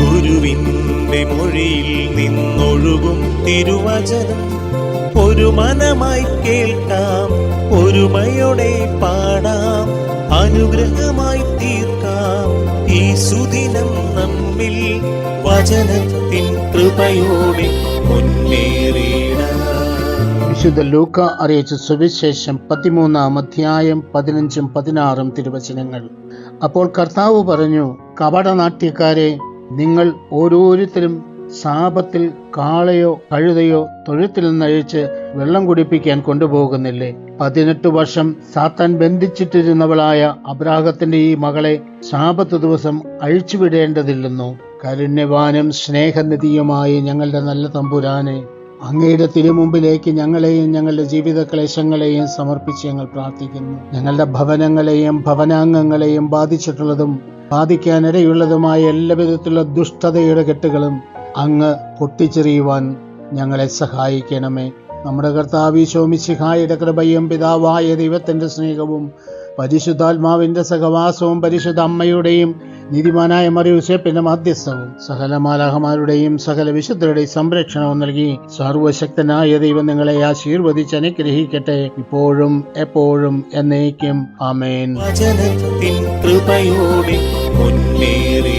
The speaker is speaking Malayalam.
ഗുരുവിന്റെ മൊഴിയിൽ നിന്നൊഴുകും തിരുവചനം. ഒരു മനമായി കേൾക്കാം ഒരുമയോടെ പാടാം അനുഗ്രഹമായി തീർക്കാം. ഈ സുദിനം നമ്മിൽ വചനത്തിൻ കൃപയോടെ മുന്നേറിയിടാം വിശുദ്ധ ലൂക്ക അറിയിച്ച സുവിശേഷം പതിമൂന്നാം അധ്യായം പതിനഞ്ചും പതിനാറും തിരുവചനങ്ങൾ. അപ്പോൾ കർത്താവ് പറഞ്ഞു കപടനാട്യക്കാരെ നിങ്ങൾ ഓരോരുത്തരും ശാപത്തിൽ കാളയോ കഴുതയോ തൊഴുത്തിൽ നിന്നഴിച്ച് വെള്ളം കുടിപ്പിക്കാൻ കൊണ്ടുപോകുന്നില്ലേ? പതിനെട്ട് വർഷം സാത്താൻ ബന്ധിച്ചിട്ടിരുന്നവളായ അബ്രാഹത്തിന്റെ ഈ മകളെ ശാപത്ത് ദിവസം അഴിച്ചുവിടേണ്ടതില്ലെന്നോ? കരുണ്യവാനും സ്നേഹനിധിയുമായി ഞങ്ങളുടെ നല്ല തമ്പുരാനെ അങ്ങയുടെ തിരുമുമ്പിലേക്ക് ഞങ്ങളെയും ഞങ്ങളുടെ ജീവിത ക്ലേശങ്ങളെയും സമർപ്പിച്ച് ഞങ്ങൾ പ്രാർത്ഥിക്കുന്നു. ഞങ്ങളുടെ ഭവനങ്ങളെയും ഭവനാംഗങ്ങളെയും ബാധിച്ചിട്ടുള്ളതും ബാധിക്കാനിടയുള്ളതുമായ എല്ലാവിധത്തിലുള്ള ദുഷ്ടതയുടെ കെട്ടുകളും അങ്ങ് പൊട്ടിച്ചെറിയുവാൻ ഞങ്ങളെ സഹായിക്കണമേ. നമ്മുടെ കർത്താവ് ശോമിശിഹായുടെ കൃപയും പിതാവായ ദൈവത്തിന്റെ സ്നേഹവും പരിശുദ്ധാത്മാവിന്റെ സഹവാസവും പരിശുദ്ധ അമ്മയുടെയും നീതിമാനായ മറിയൂസേപ്പിന്റെ മധ്യസ്ഥവും സകല മാലാഹമാരുടെയും സകല വിശുദ്ധരുടെയും സംരക്ഷണവും നൽകി. സർവശക്തനായ ദൈവം നിങ്ങളെ ആശീർവദിച്ച് അനുഗ്രഹിക്കട്ടെ. ഇപ്പോഴും എപ്പോഴും എന്നേക്കും. ആമേൻ. കൃപയോടെ മുന്നേറി